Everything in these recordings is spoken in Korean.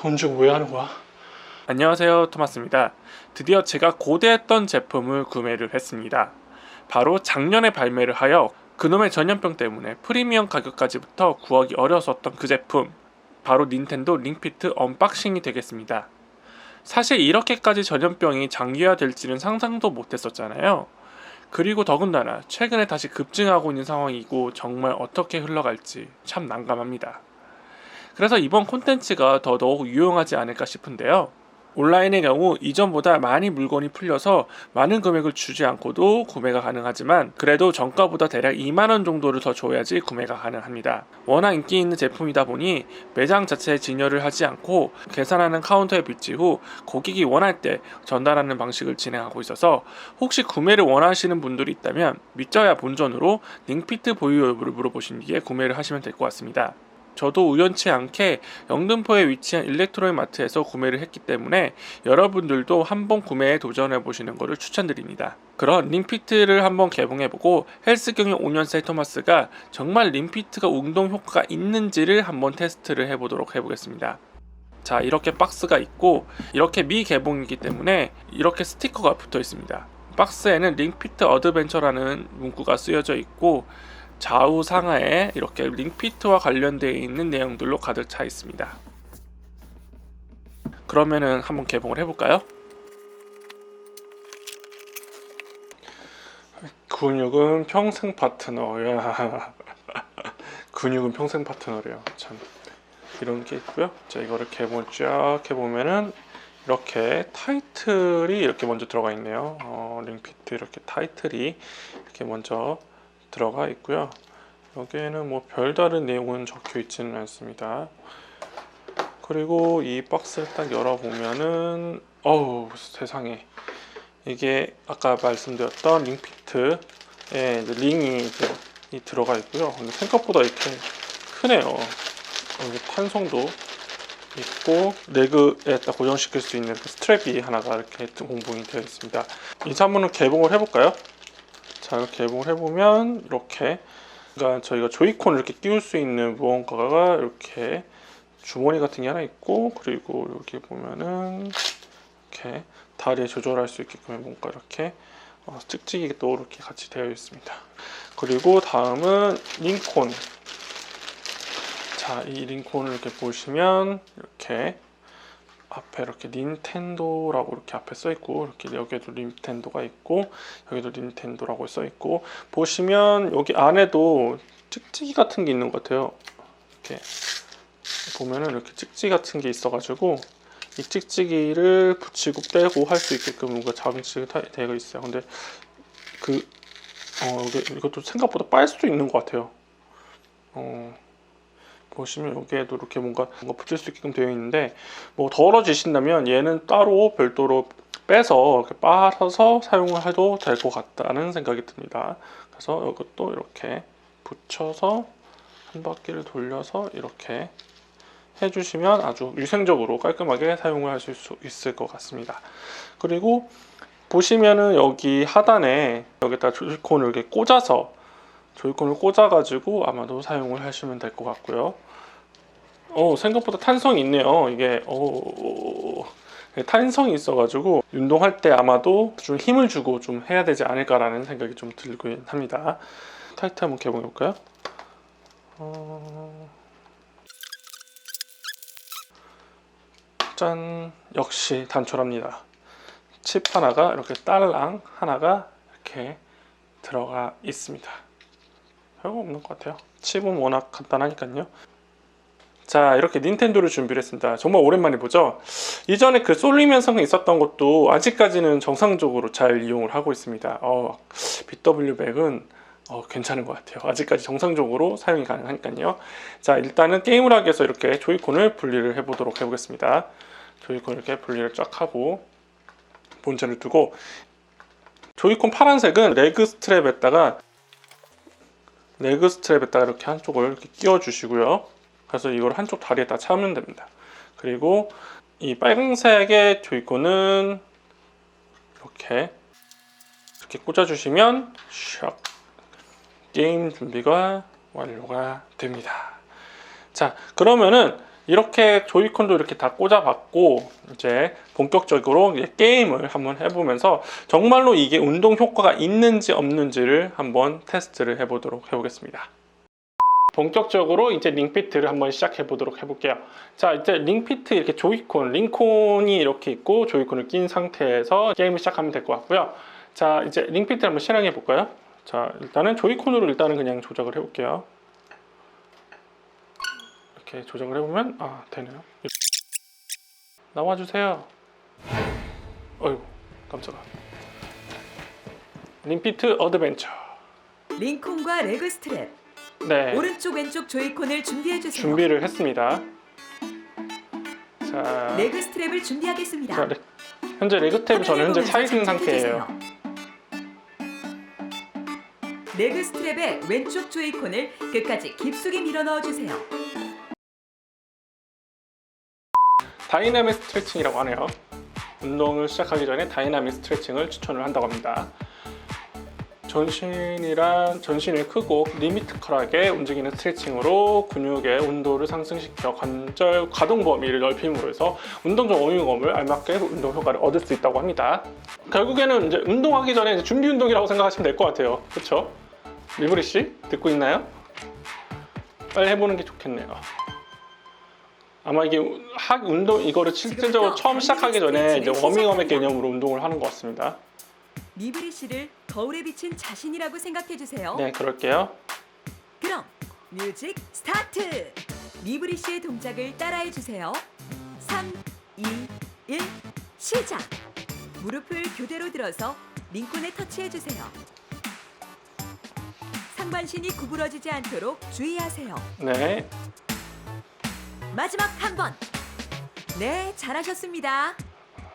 돈 주고 왜 하는 거야? 안녕하세요 토마스입니다. 드디어 제가 고대했던 제품을 구매를 했습니다. 바로 작년에 발매를 하여 그놈의 전염병 때문에 프리미엄 가격까지부터 구하기 어려웠었던 그 제품 바로 닌텐도 링피트 언박싱이 되겠습니다. 사실 이렇게까지 전염병이 장기화될지는 상상도 못했었잖아요. 그리고 더군다나 최근에 다시 급증하고 있는 상황이고 정말 어떻게 흘러갈지 참 난감합니다. 그래서 이번 콘텐츠가 더더욱 유용하지 않을까 싶은데요. 온라인의 경우 이전보다 많이 물건이 풀려서 많은 금액을 주지 않고도 구매가 가능하지만 그래도 정가보다 대략 2만원 정도를 더 줘야지 구매가 가능합니다. 워낙 인기 있는 제품이다 보니 매장 자체에 진열을 하지 않고 계산하는 카운터에 비치 후 고객이 원할 때 전달하는 방식을 진행하고 있어서 혹시 구매를 원하시는 분들이 있다면 믿져야 본전으로 링피트 보유 여부를 물어보신 뒤에 구매를 하시면 될 것 같습니다. 저도 우연치 않게 영등포에 위치한 일렉트로닉 마트에서 구매를 했기 때문에 여러분들도 한번 구매에 도전해 보시는 것을 추천드립니다. 그런 링피트를 한번 개봉해보고 헬스경의 5년생 토마스가 정말 링피트가 운동 효과가 있는지를 한번 테스트를 해보도록 해보겠습니다. 자 이렇게 박스가 있고 이렇게 미개봉이기 때문에 이렇게 스티커가 붙어 있습니다. 박스에는 링피트 어드벤처라는 문구가 쓰여져 있고 좌우 상하에 이렇게 링피트와 관련되어 있는 내용들로 가득 차 있습니다. 그러면은 한번 개봉을 해볼까요? 근육은 평생 파트너야. 근육은 평생 파트너래요. 참 이런 게 있고요. 자 이거를 개봉을 쫙 해보면은 이렇게 타이틀이 이렇게 먼저 들어가 있네요. 어, 링피트 이렇게 타이틀이 이렇게 먼저 들어가 있고요. 여기에는 뭐 별다른 내용은 적혀 있지는 않습니다. 그리고 이 박스를 딱 열어보면은 어우 세상에 이게 아까 말씀드렸던 링피트에 링이 들어가 있고요. 근데 생각보다 이렇게 크네요. 탄성도 있고 레그에 딱 고정시킬 수 있는 그 스트랩이 하나가 이렇게 공봉이 되어 있습니다. 이제 한번 개봉을 해볼까요? 자, 이렇게 개봉을 해보면 이렇게 그러니까 저희가 조이콘을 이렇게 끼울 수 있는 무언가가 이렇게 주머니 같은 게 하나 있고 그리고 여기 보면은 이렇게 다리에 조절할 수 있게끔 뭔가 이렇게 어, 찍찍이 또 이렇게 같이 되어 있습니다. 그리고 다음은 링콘. 자, 이 링콘을 이렇게 보시면 이렇게 앞에 이렇게 닌텐도라고 이렇게 앞에 써 있고 이렇게 여기에도 닌텐도가 있고 여기도 닌텐도라고 써 있고 보시면 여기 안에도 찍찍이 같은 게 있는 것 같아요. 이렇게 보면은 이렇게 찍찍이 같은 게 있어 가지고 이 찍찍이를 붙이고 빼고 할 수 있게끔 뭔가 장치가 되어 있어요. 근데 그 어, 이것도 생각보다 빨 수도 있는 것 같아요. 어. 보시면 여기에도 이렇게 뭔가, 뭔가 붙일 수 있게끔 되어 있는데 뭐 덜어지신다면 얘는 따로 별도로 빼서 이렇게 빨아서 사용을 해도 될 것 같다는 생각이 듭니다. 그래서 이것도 이렇게 붙여서 한 바퀴를 돌려서 이렇게 해주시면 아주 위생적으로 깔끔하게 사용을 하실 수 있을 것 같습니다. 그리고 보시면은 여기 하단에 여기다 조이콘을 이렇게 꽂아서 조이콘을 꽂아가지고 아마도 사용을 하시면 될 것 같고요. 어, 생각보다 탄성이 있네요. 이게, 어, 탄성이 있어가지고 운동할 때 아마도 좀 힘을 주고 좀 해야 되지 않을까라는 생각이 좀 들긴 합니다. 타이트 한번 개봉해 볼까요? 어... 짠! 역시 단촐합니다. 칩 하나가 이렇게 딸랑 하나가 이렇게 들어가 있습니다. 별거 없는 것 같아요. 칩은 워낙 간단하니까요. 자 이렇게 닌텐도를 준비를 했습니다. 정말 오랜만에 보죠? 이전에 그 쏠림 현상이 있었던 것도 아직까지는 정상적으로 잘 이용을 하고 있습니다. 어, BW100은 어, 괜찮은 것 같아요. 아직까지 정상적으로 사용이 가능하니까요. 자 일단은 게임을 하기 위해서 이렇게 조이콘을 분리를 해 보도록 해 보겠습니다. 조이콘 이렇게 분리를 쫙 하고 본체를 두고 조이콘 파란색은 레그 스트랩에다가 레그 스트랩에다가 이렇게 한쪽을 이렇게 끼워 주시고요 그래서 이걸 한쪽 다리에다 차면 됩니다. 그리고 이 빨간색의 조이콘은 이렇게 이렇게 꽂아 주시면 샥 게임 준비가 완료가 됩니다. 자 그러면은 이렇게 조이콘도 이렇게 다 꽂아봤고 이제 본격적으로 이제 게임을 한번 해보면서 정말로 이게 운동 효과가 있는지 없는지를 한번 테스트를 해보도록 해보겠습니다. 본격적으로 이제 링피트를 한번 시작해 보도록 해볼게요. 자, 이제 링피트 이렇게 조이콘, 링콘이 이렇게 있고 조이콘을 낀 상태에서 게임을 시작하면 될 것 같고요. 자, 이제 링피트 한번 실행해 볼까요? 자, 일단은 조이콘으로 일단은 그냥 조작을 해 볼게요. 이렇게 조정을 해보면 아 되네요. 나와주세요. 어이구 깜짝아. 링피트 어드벤처. 링콘과 레그 스트랩 네. 오른쪽 왼쪽 조이콘을 준비해 주세요. 준비를 했습니다. 자, 레그 스트랩을 준비하겠습니다. 자, 레- 현재 레그 탭이 저는 현재 차 있는 상태예요. 레그 스트랩의 왼쪽 조이콘을 끝까지 깊숙이 밀어 넣어 주세요. 다이나믹 스트레칭이라고 하네요. 운동을 시작하기 전에 다이나믹 스트레칭을 추천을 한다고 합니다. 전신이란 전신을 크고 리미티컬하게 움직이는 스트레칭으로 근육의 온도를 상승시켜 관절 가동 범위를 넓힘으로 해서 운동 중 어휘감을 알맞게 운동 효과를 얻을 수 있다고 합니다. 결국에는 이제 운동하기 전에 이제 준비 운동이라고 생각하시면 될 것 같아요. 그렇죠? 리브리 씨 듣고 있나요? 빨리 해보는 게 좋겠네요. 아마 이게 하 운동 이거를 실질적으로 처음 시작하기 전에 이제 워밍업의 개념으로 운동을 하는 것 같습니다. 리브리 씨를 거울에 비친 자신이라고 생각해 주세요. 네, 그럴게요. 그럼 뮤직 스타트! 리브리 씨의 동작을 따라해 주세요. 3, 2, 1, 시작! 무릎을 교대로 들어서 링콘에 터치해 주세요. 상반신이 구부러지지 않도록 주의하세요. 네, 마지막 한 번. 네, 잘하셨습니다.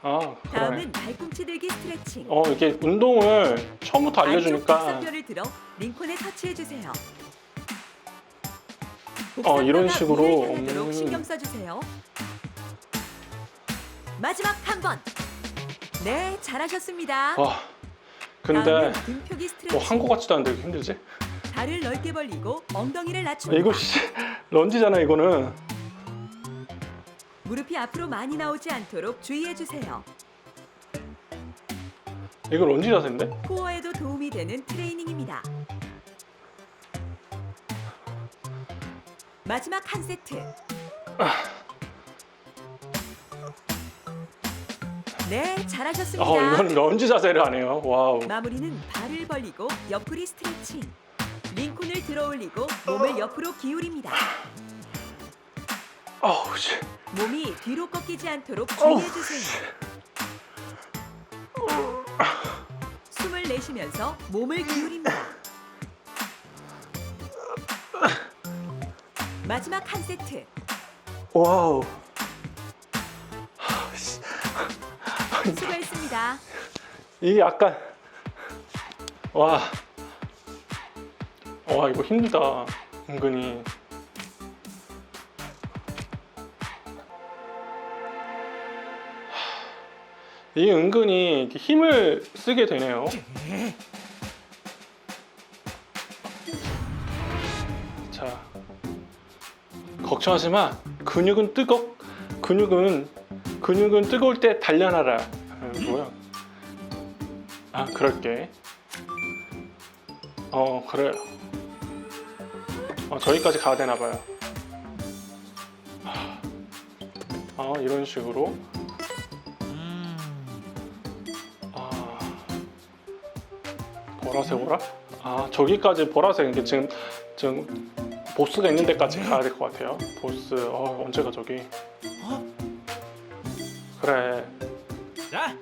아, 그러네. 다음은 발꿈치 들기 스트레칭. 어, 이게 운동을 처음부터 안쪽 알려주니까 복선뼈를 들어 링콘에 터치해 주세요. 어, 이런 식으로, 음. 신경 써 주세요. 마지막 한 번. 네, 잘하셨습니다. 와, 근데 다음은 등표기 스트레칭. 뭐 한 거 같지도 않은데 왜 이렇게 힘들지? 다리를 넓게 벌리고 엉덩이를 아, 낮춥니다. 이거 씨, 런지잖아 이거는. 무릎이 앞으로 많이 나오지 않도록 주의해 주세요. 이거 런지 자세인데? 코어에도 도움이 되는 트레이닝입니다. 마지막 한 세트. 네, 잘하셨습니다. 어, 이건 런지 자세를 하네요. 와우. 마무리는 발을 벌리고 옆구리 스트레칭. 링콘을 들어 올리고 몸을 옆으로 기울입니다. 어우 씨. 몸이 뒤로 꺾이지 않도록 주의해 주세요. 숨을 내쉬면서 몸을 기울입니다. 마지막 한 세트. 와우. 수고했습니다. 이게 약간 와. 와 이거 힘들다. 은근히. 이게 은근히 힘을 쓰게 되네요. 자, 걱정하지 마. 근육은 뜨거. 근육은 근육은 뜨거울 때 단련하라. 아, 뭐야? 아 그럴게. 어 그래요. 어 저기까지 가야 되나 봐요. 아, 아 이런 식으로. 보라색 오라? 아 저기까지 보라색 이게 지금 지금 보스가 있는 데까지 가야 될 것 같아요. 보스 어 언제가 저기? 그래 자,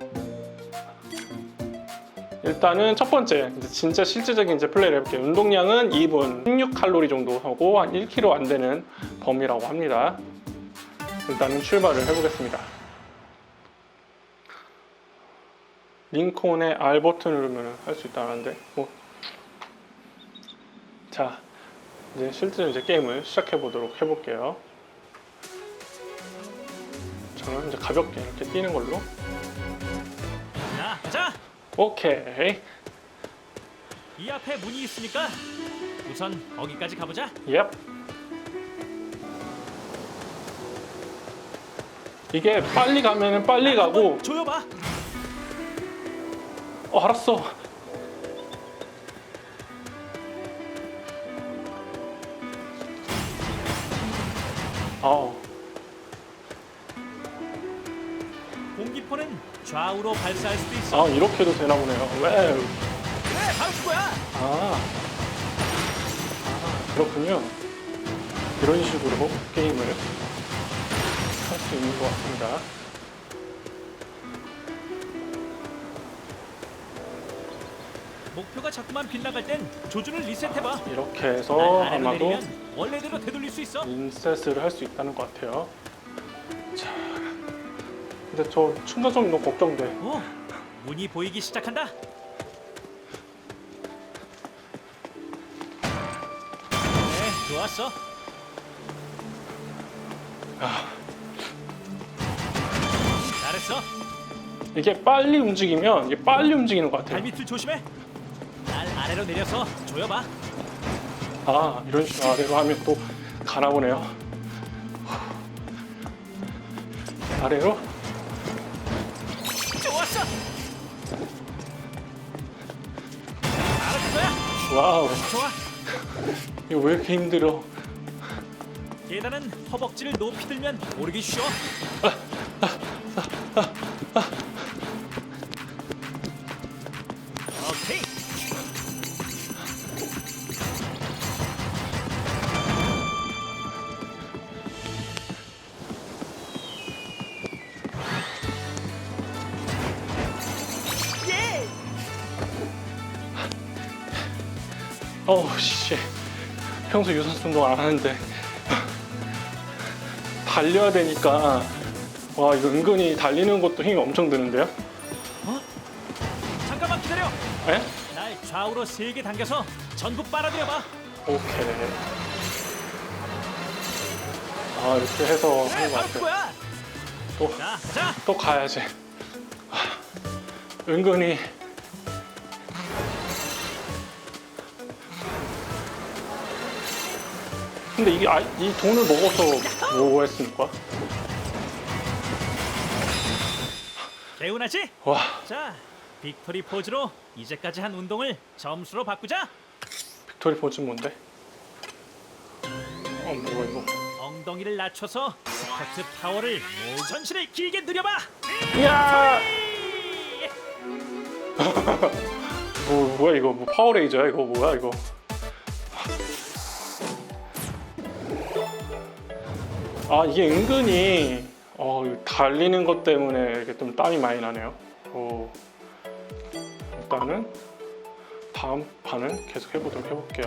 일단은 첫 번째 이제 진짜 실질적인 이제 플레이를 해볼게요. 운동량은 2분 16칼로리 정도 하고 한 1kg 안 되는 범위라고 합니다. 일단은 출발을 해보겠습니다. 링콘의 R 버튼 누르면 할 수 있다는데 뭐. 자 이제 실제로 이제 게임을 시작해 보도록 해볼게요. 저는 이제 가볍게 이렇게 뛰는 걸로. 자, 가자. 오케이. 이 앞에 문이 있으니까 우선 거기까지 가보자. 옙. 이게 빨리 가면은 빨리 가고 조여봐. 어 알았어 아우 공기포는 좌우로 발사할 수도 있어. 아 이렇게도 되나 보네요 왜? 그래, 바로 그거야. 아, 아 그렇군요 이런 식으로 게임을 할 수 있는 것 같습니다 목표가 자꾸만 빗나갈 땐 조준을 리셋해봐. 이렇게 날 해서 아래로 아마도 내리면 원래대로 되돌릴 수 있어. 인셋을 할 수 있다는 것 같아요 자 근데 저 충전성이 너무 걱정돼 어, 문이 보이기 시작한다. 네, 좋았어. 잘했어. 이게 빨리 움직이면 이게 빨리 움직이는 것 같아요 발밑을 조심해. 날 아래로 내려서 조여봐. 아 이런 식으로 아래로 하면 또 가나 보네요 아래로 좋았어. 알았을 거야. 와우 좋아. 이거 왜 이렇게 힘들어 계단은 허벅지를 높이 들면 오르기 쉬워. 오케이. 어우 씨 평소 유산소 운동 안 하는데 달려야 되니까 와 이거 은근히 달리는 것도 힘이 엄청 드는데요? 어? 잠깐만 기다려. 에? 날 좌우로 세게 당겨서 전부 빨아들여 봐. 오케이 아 이렇게 해서 그래, 하는 것 바로 같아요 그거야. 또, 자, 가자. 또 가야지 아, 은근히 근데 이게 아, 이 돈을 먹어서 뭐 했습니까? 개운하지? 와 자, 빅토리 포즈로 이제까지 한 운동을 점수로 바꾸자. 빅토리 포즈 뭔데? 어 뭐야 이거 엉덩이를 낮춰서 스쿼트 파워를 전신을 길게 늘려봐. 이야 이! 뭐 뭐야 이거 뭐 파워레이저야 이거 뭐야 이거 아 이게 은근히 어 달리는 것 때문에 이렇게 좀 땀이 많이 나네요. 오. 일단은 다음 판은 계속 해보도록 해볼게요.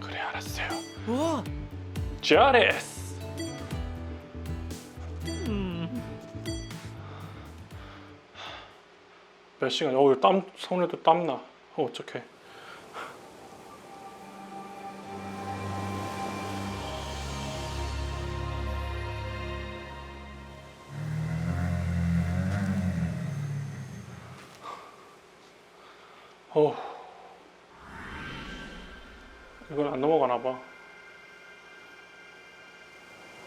그래 알았어요. 우와, 잘했어 음, 몇 시간? 어우 땀 손에도 땀 나. 어 어떡해 어 이건 안 넘어가나 봐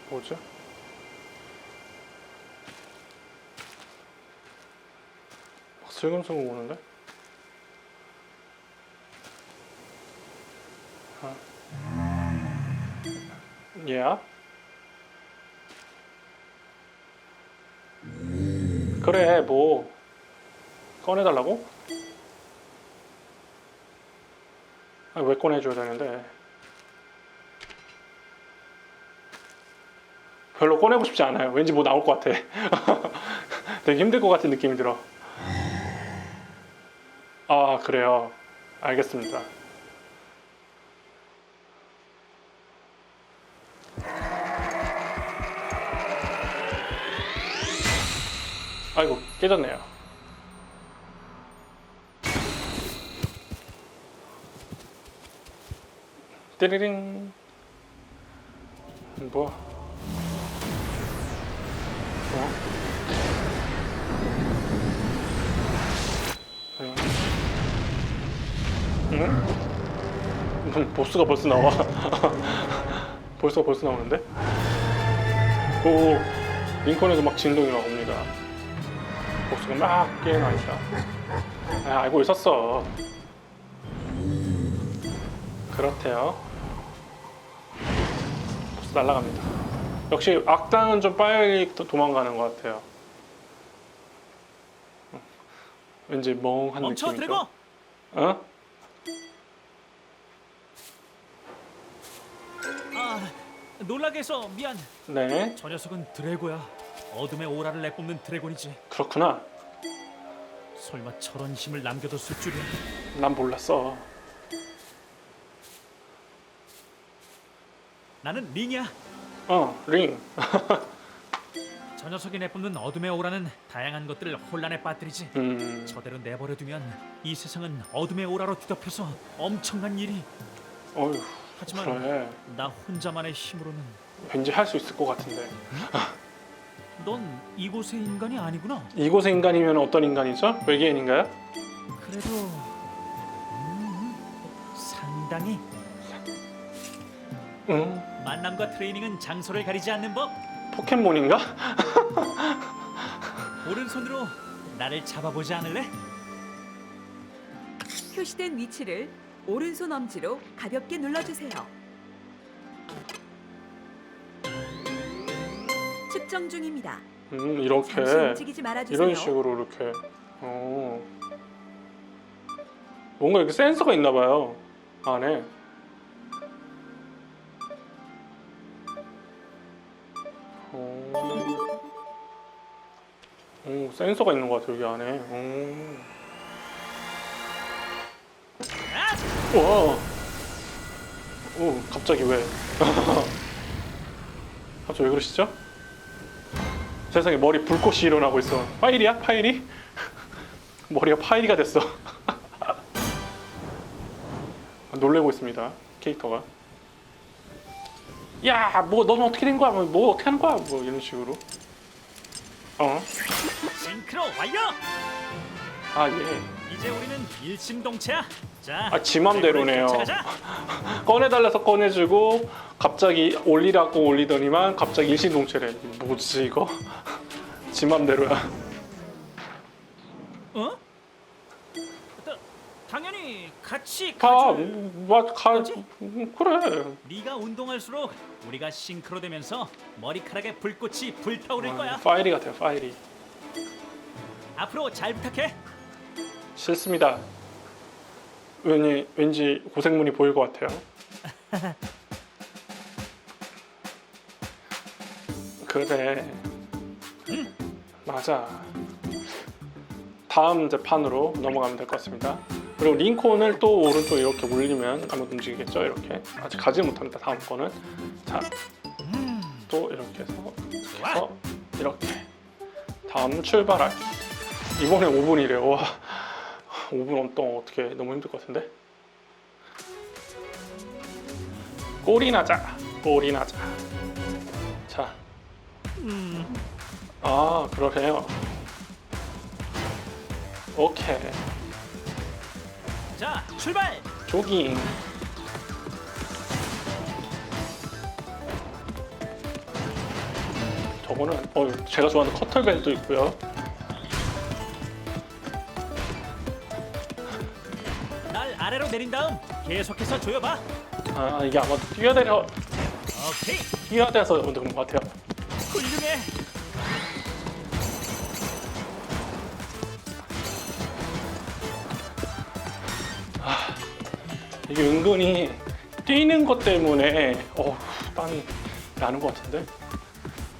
뭐지? 막 슬금슬금 오는데? 아. 예? 그래 뭐 꺼내달라고? 아, 왜 꺼내줘야 되는데? 별로 꺼내고 싶지 않아요. 왠지 뭐 나올 것 같아. 되게 힘들 것 같은 느낌이 들어. 아 그래요. 알겠습니다. 아이고 깨졌네요 띠리링 뭐야 어? 응? 응? 보스가 벌써 나와 벌써 벌써 나오는데? 오 링컨에도 막 진동이 막 옵니다. 보스가 막 깨어나 있다. 아, 알고 있었어. 그렇대요. 날아갑니다. 역시 악당은 좀 빨리 도- 도망가는 것 같아요. 어, 왠지 멍한 느낌이죠. 어? 아 놀라게 해서 미안. 네, 저 녀석은 드래고야. 어둠의 오라를 내뿜는 드래곤이지. 그렇구나. 설마 저런 힘을 남겨뒀을 줄이야. 난 몰랐어. 나는 링이야. 어, 링. 저 녀석이 내뿜는 어둠의 오라는 다양한 것들을 혼란에 빠뜨리지. 음, 저대로 내버려두면 이 세상은 어둠의 오라로 뒤덮여서 엄청난 일이. 어휴, 하지만 그래. 나 혼자만의 힘으로는 왠지 할 수 있을 것 같은데. 넌 이곳의 인간이 아니구나. 이곳의 인간이면 어떤 인간이죠? 외계인인가요? 그래도 음, 상당히 응. 만남과 트레이닝은 장소를 가리지 않는 법. 포켓몬인가? 오른손으로 나를 잡아보지 않을래? 표시된 위치를 오른손 엄지로 가볍게 눌러주세요. 측정 중입니다. 음, 이렇게. 잠시 움직이지 말아주세요. 이런 식으로 이렇게. 어. 뭔가 이렇게 센서가 있나 봐요. 안에. 오, 센서가 있는 것 같아요, 여기 안에. 오. 아! 와. 오, 갑자기 왜? 갑자기 왜 그러시죠? 세상에 머리 불꽃이 일어나고 있어. 파일이야? 파일이? 머리가 파일이가 됐어. 놀래고 있습니다. 캐릭터가. 야, 뭐 너는 어떻게 된 거야? 뭐, 뭐 어떻게 하는 거야? 뭐 이런 식으로. 어? 싱크로 완료! 아 예. 이제 우리는 일심동체야. 자, 아, 지 맘대로네요. 꺼내달라서 꺼내주고 갑자기 올리라고 올리더니만 갑자기 일신동체래. 뭐지 이거? 지 맘대로야. 어? 다, 당연히 같이 가, 가줄. 뭐, 가, 뭐지? 음, 그래. 네가 운동할수록 우리가 싱크로 되면서 머리카락에 불꽃이 불타오를 거야. 파일이 같아요, 파일이. 앞으로 잘 부탁해. 싫습니다. 왠지, 왠지 고생문이 보일 것 같아요. 그래. 맞아. 다음 이제 판으로 넘어가면 될 것 같습니다. 그리고 링콘을 또 오른쪽 이렇게 올리면 아마 움직이겠죠? 이렇게. 아직 가지 못합니다. 다음 거는. 자, 또 이렇게 해서 이렇게 해서 이렇게. 다음 출발할. 이번에 5분이래요. 와. 5분 동안 어떻게 너무 힘들 것 같은데? 꼬리 나자. 꼬리 나자. 자. 아, 그러네요. 오케이. 자, 출발. 조깅. 저거는 어 제가 좋아하는 커터벨도 있고요. 날 아래로 내린 다음 계속해서 조여봐. 아 이게 아마 뛰어내려 오케이, 뛰어내서 그런 것 같아요. 이게 은근히 뛰는 것 때문에 어 땀이 나는 것 같은데.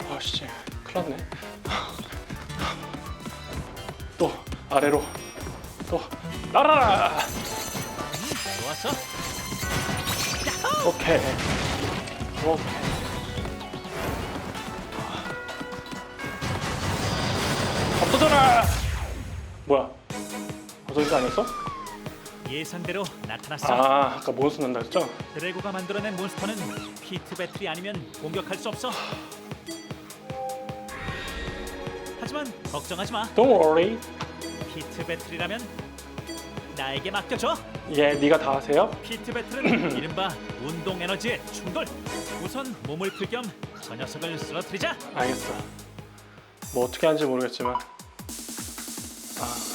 아씨 큰일 났네. 또 아래로 또 날아라. 좋았어. 오케이. 오케이. 없어져라! 뭐야? 없어진 아니었어? 예상대로 나타났어. 아, 아까 몬스터 난다 했죠? 드래고가 만들어낸 몬스터는 피트 배틀이 아니면 공격할 수 없어. 하지만 걱정하지 마. Don't worry. 피트 배틀이라면 나에게 맡겨줘. 예, 네가 다 하세요. 피트 배틀은 이른바 운동 에너지의 충돌. 우선 몸을 풀 겸 저 녀석을 쓰러뜨리자. 알겠어. 뭐 어떻게 하는지 모르겠지만 아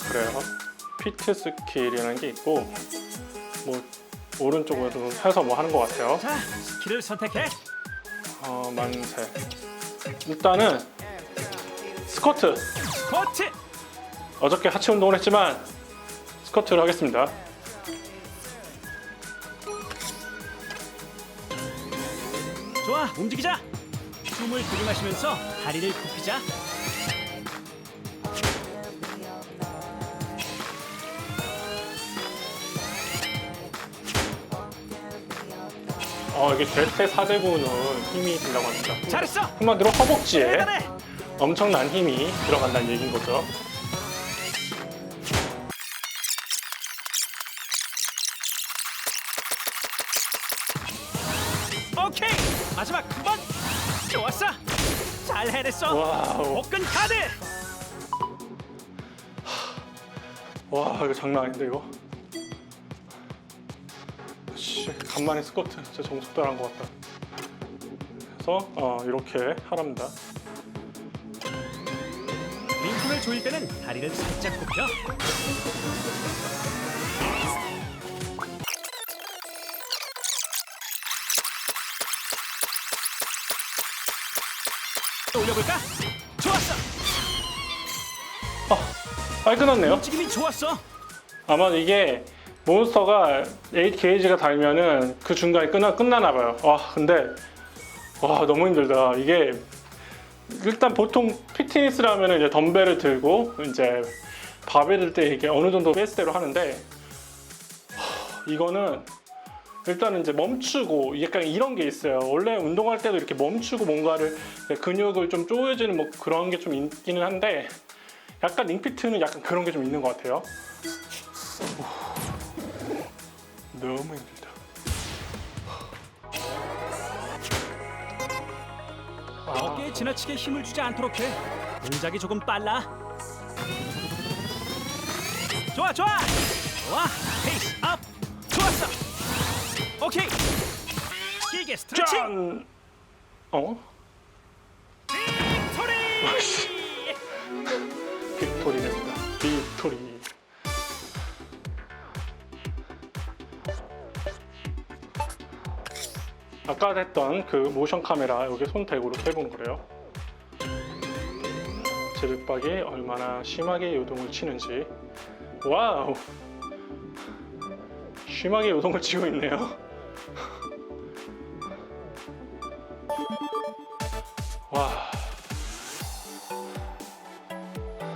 그래요. 피트 스킬이라는 게 있고 뭐 오른쪽으로 해서 뭐 하는 것 같아요. 자, 스킬을 선택해. 어 만세. 일단은 스쿼트. 스쿼트. 어저께 하체 운동을 했지만 스쿼트를 하겠습니다. 좋아, 움직이자. 숨을 들이마시면서 다리를 굽히자. 어 이게 대퇴 사대구는 힘이 든다고 합니다. 잘했어. 한마디로 허벅지에. 엄청난 힘이 들어간다는 얘기인 거죠. 오케이. 마지막 한 번. 좋았어. 잘 해냈어. 와우. 복근 카드. 와 이거 장난 아닌데 이거 간만에 스쿼트 진짜 따라한 것 같다 그래서 어, 이렇게 하랍니다 링콘을 조일 때는 다리를 살짝 굽혀. 올려볼까? 좋았어. 아 끝났네요 움직임이 좋았어. 아마 이게 몬스터가 8 게이지가 달면은 그 중간에 끝나, 끝나나 봐요 와 근데 와 너무 힘들다 이게 일단 보통 피트니스라면 이제 덤벨을 들고 이제 바벨을 때 이게 어느 정도 베스트대로 하는데 하, 이거는 일단은 이제 멈추고 약간 이런 게 있어요. 원래 운동할 때도 이렇게 멈추고 뭔가를 근육을 좀 조여지는 뭐 그런 게 좀 있기는 한데 약간 링피트는 약간 그런 게 좀 있는 것 같아요. 오, 너무 힘들다. 아, 어깨에 지나치게 힘을 주지 않도록 해. 동작이 조금 빨라. 좋아, 좋아. 좋아. 페이스 업. 좋았어. 오케이. 길게 스트레칭. 짠! 어? 빅토리 아까 했던 그 모션 카메라 여기 손택으로 해본 거래요. 제비박이 얼마나 심하게 요동을 치는지. 와우! 심하게 요동을 치고 있네요. 와.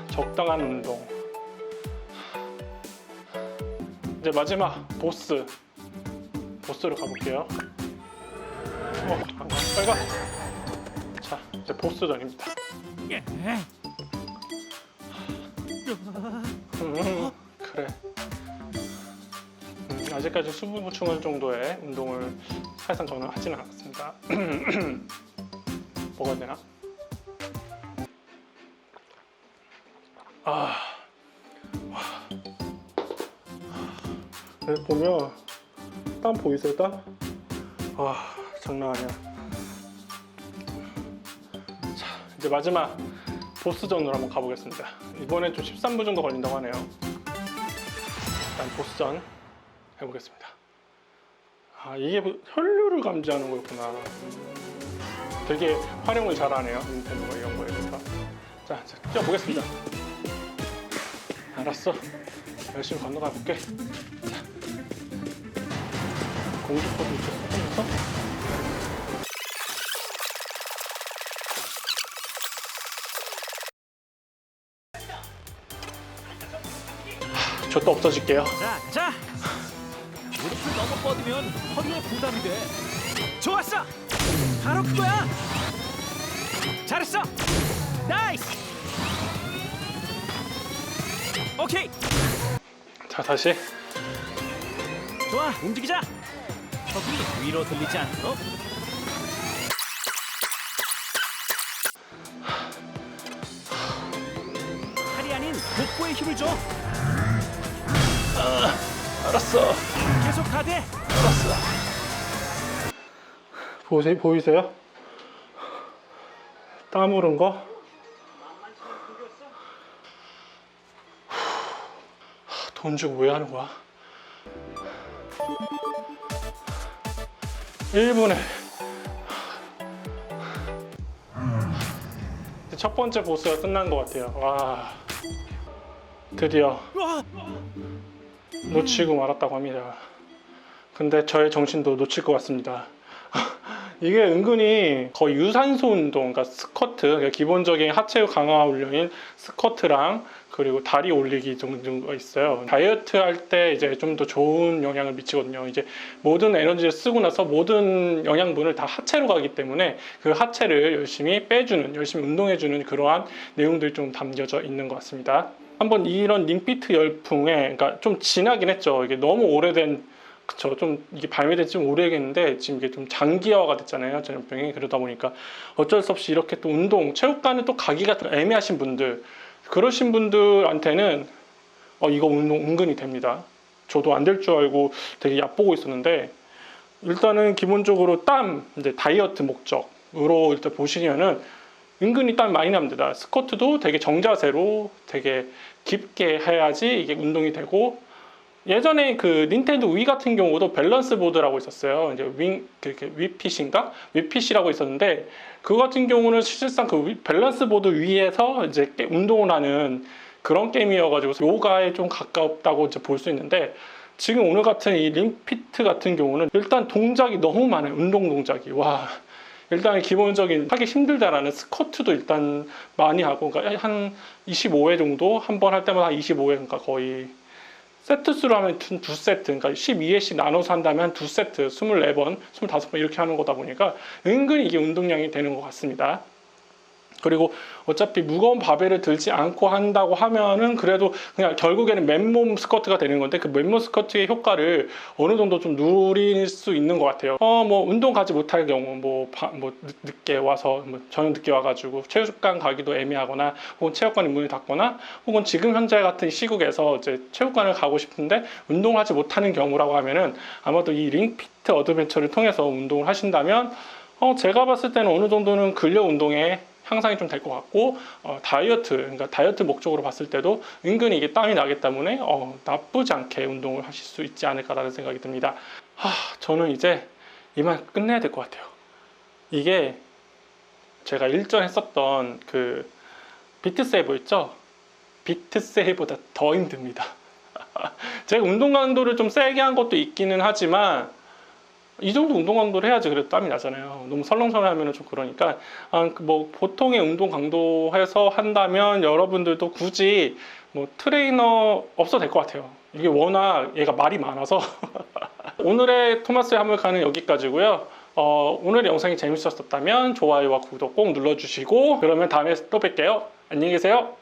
적당한 운동. 이제 마지막 보스. 보스로 가볼게요. 어, 안 가. 빨리 가. 자, 이제 보스전입니다. 예. 음, 그래. 음, 아직까지 수분 보충할 정도의 운동을 사실상 저는 하지는 않았습니다. 먹어야 되나? 아, 와. 네, 보면 땀 보이세요, 땀? 와, 장난 아니야. 자, 이제 마지막 보스전으로 한번 가보겠습니다. 이번엔 좀 13분 정도 걸린다고 하네요. 일단 보스전 해보겠습니다. 아 이게 뭐 혈류를 감지하는 거였구나. 되게 활용을 잘하네요. 닌텐도가 이런 거에 대해서. 자, 자 뛰어보겠습니다. 알았어. 열심히 건너가 볼게. 자. 공주코드 이렇게 섞으면서 또 없어질게요. 자, 가자. 무릎을 너무 뻗으면 허리에 부담이 돼. 좋았어. 바로 그거야. 잘했어. 나이스. 오케이. 자, 다시. 좋아, 움직이자. 턱이 위로 들리지 않도록. 팔이 아닌 복부에 힘을 줘. 알았어. 계속 가대. 보세, 보이세요? 땀 흐른 거? 돈 주고 왜 하는 거야? 1분에 첫 번째 보스가 끝난 것 같아요. 와 드디어 놓치고 말았다고 합니다. 근데 저의 정신도 놓칠 것 같습니다. 이게 은근히 거의 유산소 운동, 그러니까 스쿼트, 그러니까 기본적인 하체 강화 훈련인 스쿼트랑 그리고 다리 올리기 정도가 있어요. 다이어트 할 때 이제 좀 더 좋은 영향을 미치거든요. 이제 모든 에너지를 쓰고 나서 모든 영양분을 다 하체로 가기 때문에 그 하체를 열심히 빼주는, 열심히 운동해주는 그러한 내용들이 좀 담겨져 있는 것 같습니다. 한번 이런 림피트 열풍에, 그러니까 좀 지나긴 했죠. 이게 너무 오래된 그쵸. 좀 이게 발매된 지좀 오래겠는데 지금 이게 좀 장기화가 됐잖아요 전염병이. 그러다 보니까 어쩔 수 없이 이렇게 또 운동 체육관에 또 가기가 좀 애매하신 분들. 그러신 분들한테는 어 이거 운동 은근히 됩니다. 저도 안 될 줄 알고 되게 얕보고 있었는데 일단은 기본적으로 땀 이제 다이어트 목적으로 일단 보시면은 은근히 땀 많이 납니다. 스쿼트도 되게 정자세로 되게 깊게 해야지 이게 운동이 되고 예전에 그 닌텐도 위 같은 경우도 밸런스 보드라고 있었어요. 이제 윙, 그, 그 위핏인가? 위핏이라고 있었는데, 그거 같은 경우는 실질상 그 위- 밸런스 보드 위에서 이제 게- 운동을 하는 그런 게임이어가지고 요가에 좀 가깝다고 이제 볼 수 있는데, 지금 오늘 같은 이 림피트 같은 경우는 일단 동작이 너무 많아요. 운동 동작이. 와. 일단 기본적인 하기 힘들다라는 스쿼트도 일단 많이 하고, 그러니까 한 25회 정도 한 번 할 때마다 25회, 그러니까 거의 세트 수로 하면 두, 두 세트, 그러니까 12회씩 나눠서 한다면 두 세트, 24번, 25번 이렇게 하는 거다 보니까 은근히 이게 운동량이 되는 것 같습니다. 그리고 어차피 무거운 바벨을 들지 않고 한다고 하면은 그래도 그냥 결국에는 맨몸 스쿼트가 되는 건데 그 맨몸 스쿼트의 효과를 어느 정도 좀 누릴 수 있는 것 같아요. 어, 뭐 운동 가지 못할 경우 뭐, 바- 뭐 늦- 늦게 와서 뭐 저녁 늦게 와가지고 체육관 가기도 애매하거나 혹은 체육관이 문을 닫거나 혹은 지금 현재 같은 시국에서 이제 체육관을 가고 싶은데 운동하지 못하는 경우라고 하면은 아마도 이 링피트 어드벤처를 통해서 운동을 하신다면 어, 제가 봤을 때는 어느 정도는 근력 운동에 향상이 좀 될 것 같고 어, 다이어트 그러니까 다이어트 목적으로 봤을 때도 은근히 이게 땀이 나기 때문에 어, 나쁘지 않게 운동을 하실 수 있지 않을까라는 생각이 듭니다. 하, 저는 이제 이만 끝내야 될 것 같아요. 이게 제가 일전 했었던 그 비트 세이버 있죠? 비트 세이버보다 더 힘듭니다. 제가 운동 강도를 좀 세게 한 것도 있기는 하지만 이 정도 운동 강도를 해야지 그래도 땀이 나잖아요. 너무 설렁설렁하면 좀 그러니까 아, 그뭐 보통의 운동 강도 해서 한다면 여러분들도 굳이 뭐 트레이너 없어도 될 것 같아요. 이게 워낙 얘가 말이 많아서 오늘의 토마스의 한물카는 여기까지고요. 어, 오늘 영상이 재밌었다면 좋아요와 구독 꼭 눌러주시고 그러면 다음에 또 뵐게요. 안녕히 계세요.